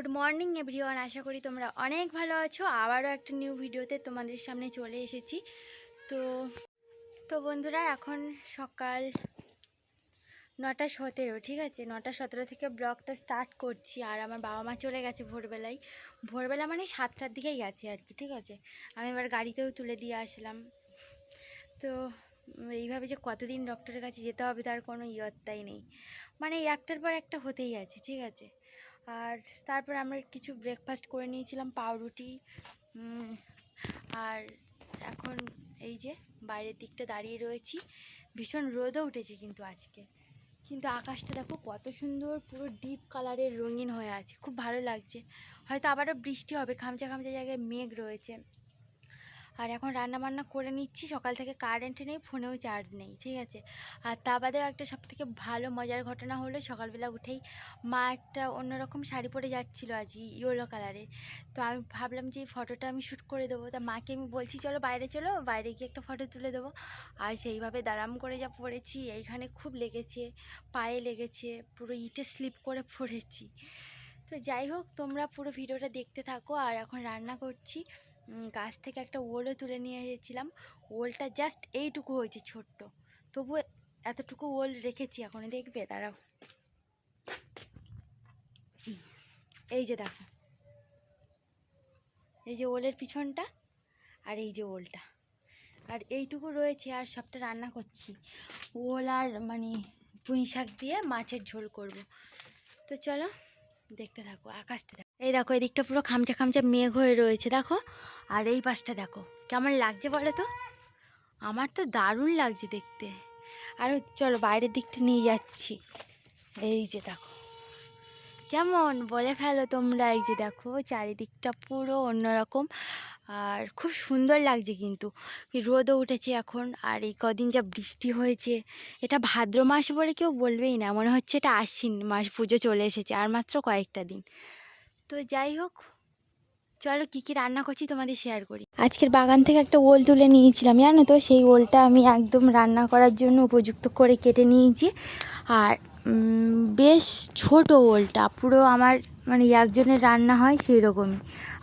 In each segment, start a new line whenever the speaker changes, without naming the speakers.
Good morning everyone, আশা করি তোমরা অনেক ভালো আছো। আবারও একটা নিউ ভিডিওতে তোমাদের সামনে চলে এসেছি। তো তো বন্ধুরা, এখন সকাল নটা সতেরো, ঠিক আছে? নটা সতেরো থেকে ব্লগটা স্টার্ট করছি। আর আমার বাবা মা চলে গেছে ভোরবেলায়। ভোরবেলা মানে সাতটার দিকেই গেছে আর কি, ঠিক আছে? আমি এবার গাড়িতেও তুলে দিয়ে আসলাম। তো, এইভাবে যে কতদিন ডক্টরের কাছে যেতে হবে তার কোনো ইয়ত্তাই নেই। মানে একটার পর একটা হতেই আছে, ঠিক আছে? আর তারপর আমরা কিছু ব্রেকফাস্ট করে নিয়েছিলাম, পাউরুটি আর এখন এই যে বাইরের দিকটা দাঁড়িয়ে রয়েছি। ভীষণ রোদও উঠেছে কিন্তু আজকে। কিন্তু আকাশটা দেখো কত সুন্দর, পুরো ডিপ কালারের রঙিন হয়ে আছে। খুব ভালো লাগছে। হয়তো আবারও বৃষ্টি হবে, খামচা খামচা জায়গায় মেঘ রয়েছে। আর এখন রান্না বান্না করে নিচ্ছি, সকাল থেকে কারেন্ট নেই, ফোনেও চার্জ নেই, ঠিক আছে? আর তা বাদেও একটা সব থেকে ভালো মজার ঘটনা হলো, সকালবেলা উঠেই মা একটা অন্যরকম শাড়ি পরে যাচ্ছিল আজ ইয়েলো কালারের তো আমি ভাবলাম যে ফটোটা আমি শ্যুট করে দেবো। তা মাকে আমি বলছি, চলো বাইরে চলো, বাইরে গিয়ে একটা ফটো তুলে দেবো। আর সেইভাবে দাঁড়াম করে যা পড়েছি, এইখানে খুব লেগেছে, পায়ে লেগেছে, পুরো ইটে স্লিপ করে পড়েছি। তো যাই হোক, তোমরা পুরো ভিডিওটা দেখতে থাকো। আর এখন রান্না করছি। গাছ থেকে একটা ওলও তুলে নিয়ে এসেছিলাম। ওলটা জাস্ট এইটুকু হয়েছে ছোট্ট। তবু এতটুকু ওল রেখেছি এখন দেখবে, দাঁড়াও। এই যে দেখো। এই যে ওলের পিছনটা আর এই যে ওলটা। আর এইটুকু রয়েছে আর সবটা রান্না করছি। ওল আর মানে পুঁই শাক দিয়ে মাছের ঝোল করব। তো চলো দেখতে থাকো, আকাশটা দেখো। এই দেখো, এদিকটা পুরো খামচা খামচা মেঘ হয়ে রয়েছে, দেখো। আর এই পাশটা দেখো, কেমন লাগছে বলো তো? আমার তো দারুণ লাগছে দেখতে। আর চলো বাইরের দিকটা নিয়ে যাচ্ছি। এই যে দেখো। কেমন? বলে ফেলো তোমরা, এই যে দেখো, চারিদিকটা পুরো অন্যরকম। আর খুব সুন্দর লাগছে কিন্তু। রোদও উঠেছে এখন, আর এই কদিন যা বৃষ্টি হয়েছে, এটা ভাদ্র মাস বলে কেউ বলবেই না, মনে হচ্ছে এটা আশ্বিন মাস, পুজো চলে এসেছে, আর মাত্র কয়েকটা দিন। তো যাই হোক, চলো কী কী রান্না করছি তোমাদের শেয়ার করি। আজকের বাগান থেকে একটা ওল তুলে নিয়েছিলাম, জানো তো? সেই ওলটা আমি একদম রান্না করার জন্য উপযুক্ত করে কেটে নিয়েছি। আর বেশ ছোট ওলটা, পুরো আমার মানে একজনের রান্না হয় সেই রকমই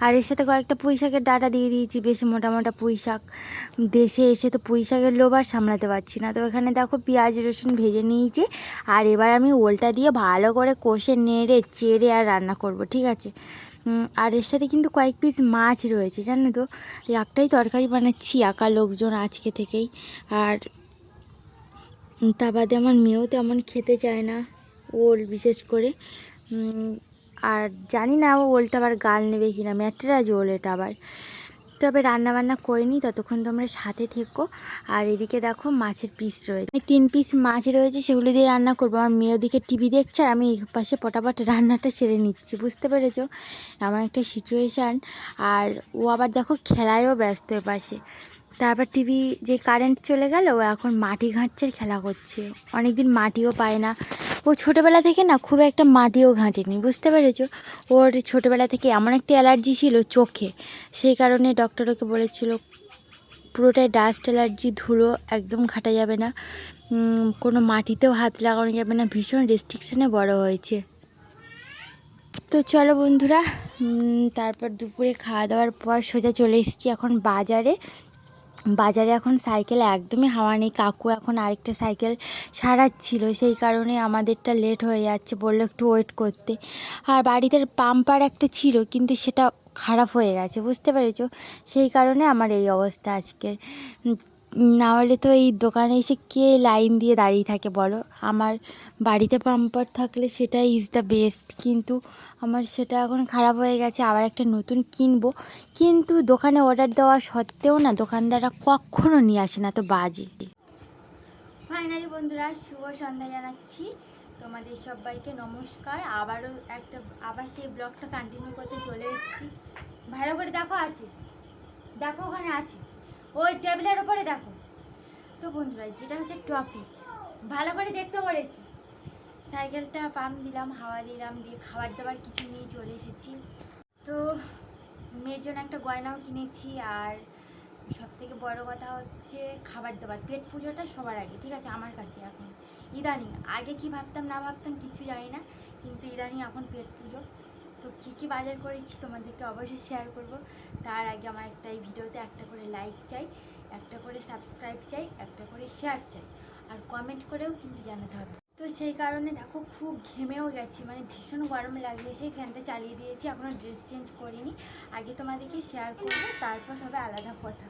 আর এর সাথে কয়েকটা পুঁই শাকের ডাটা দিয়ে দিয়েছি, বেশ মোটা মোটা পুঁই শাক দেশে এসে তো পুঁই শাকের লোভ আর সামলাতে পারছি না। তো এখানে দেখো পেঁয়াজ, রসুন ভেজে নিয়েছি। আর এবার আমি ওলটা দিয়ে ভালো করে কষে নেড়ে চেড়ে আর রান্না করব, ঠিক আছে? আর এর সাথে কিন্তু কয়েক পিস মাছ রয়েছে, জানো তো? একটাই তরকারি বানাচ্ছি একা লোকজন আজকে থেকেই। আর তা বাদে আমার মেয়েও তেমন খেতে চায় না, ওল বিশেষ করে। আর জানি না ও ওলটা আবার গাল নেবে কিনা ম্যাটরাজ ওল এটা আবার। তবে রান্না বান্না করে নিই, ততক্ষণ তোমরা সাথে থেকো। আর এদিকে দেখো মাছের পিস রয়েছে। এই তিন পিস মাছ রয়েছে, সেগুলো দিয়ে রান্না করব। আমার মেয়ে ওদিকে টিভি দেখছে আর আমি এই পাশে পটাপট রান্নাটা সেরে নিচ্ছি, বুঝতে পেরেছ? এমন একটা সিচুয়েশান আর ও আবার দেখো খেলায়ও ব্যস্ত এ পাশে। তারপর টিভি যে কারেন্ট চলে গেল, ও এখন মাটি ঘাঁটছে, খেলা করছে। অনেক দিন মাটিও পায় না। ও ছোটোবেলা থেকে না খুব একটা মাটিও ঘাঁটেনি, বুঝতে পেরেছ? ওর ছোটোবেলা থেকে এমন একটা অ্যালার্জি ছিল চোখে। সেই কারণে ডক্টর ওকে বলেছিল, পুরোটাই ডাস্ট অ্যালার্জি ধুলো, একদম ঘাটা যাবে না। কোনো মাটিতেও হাত লাগানো যাবে না। ভীষণ রেস্ট্রিকশানে বড় হয়েছে। তো চলো বন্ধুরা তারপর দুপুরে খাওয়া দাওয়ার পর সোজা চলে এসেছি এখন বাজারে। বাজারে এখন সাইকেল একদমই হাওয়া নেই। কাকু এখন আরেকটা সাইকেল ছিল সেই কারণে আমাদেরটা লেট হয়ে যাচ্ছে বলল একটু ওয়েট করতে। আর বাড়িতে পাম্পার একটা ছিল, কিন্তু সেটা খারাপ হয়ে গেছে, বুঝতে পেরেছ? সেই কারণে আমার এই অবস্থা আজকের। উম, না হলে তো এই দোকানে এসে কে লাইন দিয়ে দাঁড়িয়ে থাকে বলো? আমার বাড়িতে পাম্পার থাকলে সেটা ইজ দ্য বেস্ট কিন্তু আমার সেটা এখন খারাপ হয়ে গেছে আবার একটা নতুন কিনবো। কিন্তু দোকানে অর্ডার দেওয়া সত্ত্বেও না দোকানদাররা কখনো নিয়ে আসে না তো বাজে। ফাইনালি বন্ধুরা শুভ সন্ধ্যা জানাচ্ছি। তোমাদের সবাইকে নমস্কার। আবারও একটা আবার সেই ব্লগটা কন্টিনিউ করতে চলে এসেছি। ভালো করে দেখো আছে। দেখো ওখানে আছে। ওই টেবিলের ওপরে দেখো। তো বন্ধুরা, যেটা হচ্ছে টপিক ভালো করে দেখতে পড়েছি সাইকেলটা পাম্প দিলাম, হাওয়া দিলাম, দিয়ে খাবার দাবার কিছু নিয়ে চলে এসেছি। তো মেয়ের জন্য একটা গয়নাও কিনেছি, আর সব থেকে বড় কথা হচ্ছে খাবার দাবার, পেট পুজোটা সবার আগে, ঠিক আছে? আমার কাছে এখন। ইদানিং, আগে কি ভাবতাম না ভাবতাম কিছু জানি না, কিন্তু ইদানিং এখন পেট পুজো। তো কী কী বাজার করেছি তোমাদেরকে অবশ্যই শেয়ার করব। তার আগে আমার একটা এই ভিডিওতে একটা করে লাইক চাই, একটা করে সাবস্ক্রাইব চাই, একটা করে শেয়ার চাই, আর কমেন্ট করেও কিন্তু জানাতে হবে। তো সেই কারণে দেখো খুব ঘেমেও গেছি মানে ভীষণ গরম লাগছে, সেই ফ্যানটা চালিয়ে দিয়েছি এখনও ড্রেস চেঞ্জ করিনি। আগে তোমাদেরকে শেয়ার করব, তারপর হবে আলাদা কথা।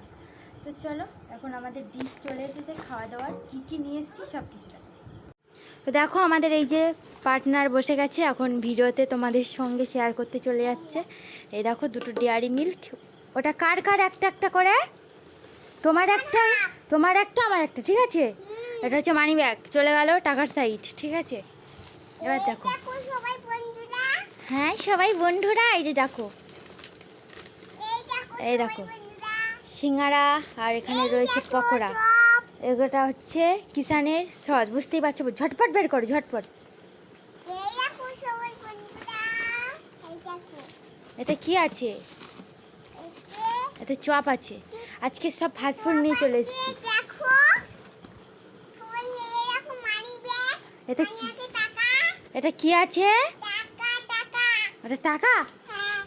তো চলো, এখন আমাদের ডিশ চলে এসেছে, খাওয়া দাওয়ার, কী কী নিয়ে এসেছি সব কিছু তো দেখো আমাদের এই যে পার্টনার বসে গেছে, এখন ভিডিওতে তোমাদের সঙ্গে শেয়ার করতে চলে যাচ্ছে। এই দেখো দুটো ডেয়ারি মিল্ক ওটা কার কার একটা একটা করে? তোমার একটা তোমার একটা, আমার একটা, ঠিক আছে? এটা হচ্ছে মানি ব্যাগ চলে গেল টাকার সাইড ঠিক আছে? এবার দেখো। হ্যাঁ সবাই বন্ধুরা, এই যে দেখো,
এই দেখো।
সিঙ্গারা, আর এখানে রয়েছে পকোড়া। এগুলোটা হচ্ছে কিষানের সস বুঝতেই পারছ? ঝটপট বের করো, ঝটপট। এটা কি আছে?
এতে
চপ আছে। আজকে সব ফাস্টফুড নিয়ে চলে এসেছি। এটা কি? এটা কি আছে? ওটা টাকা?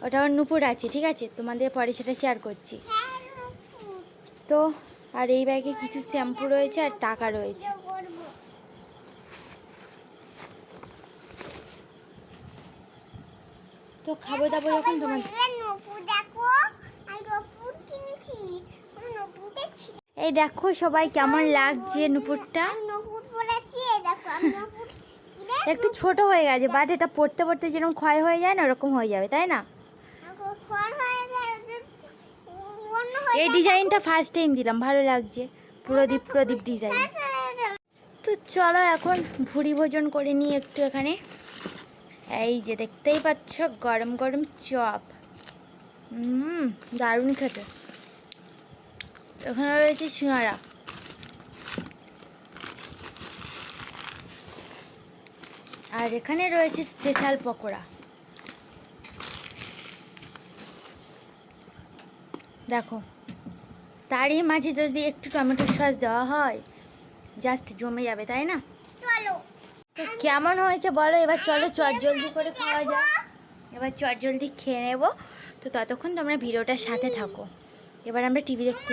ওটা আমার নুপুর আছে, ঠিক আছে? তোমাদের পরে সেটা শেয়ার করছি। তো আর এই ব্যাগে কিছু শ্যাম্পু রয়েছে আর টাকা রয়েছে। তো খাব দাবো যখন তোমার এই দেখো সবাই কেমন লাগছে নুপুরটা। একটু ছোট হয়ে গেছে বাট এটা পড়তে পড়তে যেরকম ক্ষয় হয়ে যায় না, ওরকম হয়ে যাবে, তাই না
ফল হয়ে যায় অন্য হয়ে
এই ডিজাইনটা ফার্স্ট টাইম দিলাম, ভালো লাগছে। প্রদীপ প্রদীপ ডিজাইন তো চলো এখন ভুড়ি ভোজন করে নিই একটু এখানে। এই যে দেখতেই পাচ্ছ, গরম গরম চপ। হুম দারুণ খেতে। এখানে রয়েছে সিঙ্গারা। আর এখানে রয়েছে স্পেশাল পকোড়া। দেখো তারই মাঝে যদি একটু টমেটো সস দেওয়া হয় জাস্ট জমে যাবে তাই না?
চলো।
তো কেমন হয়েছে বলো? এবার চলো চট জলদি করে খাওয়া যায় এবার চট জলদি খেয়ে নেব। তো ততক্ষণ তোমরা ভিডিওটার সাথে থাকো। এবার আমরা টিভি দেখতে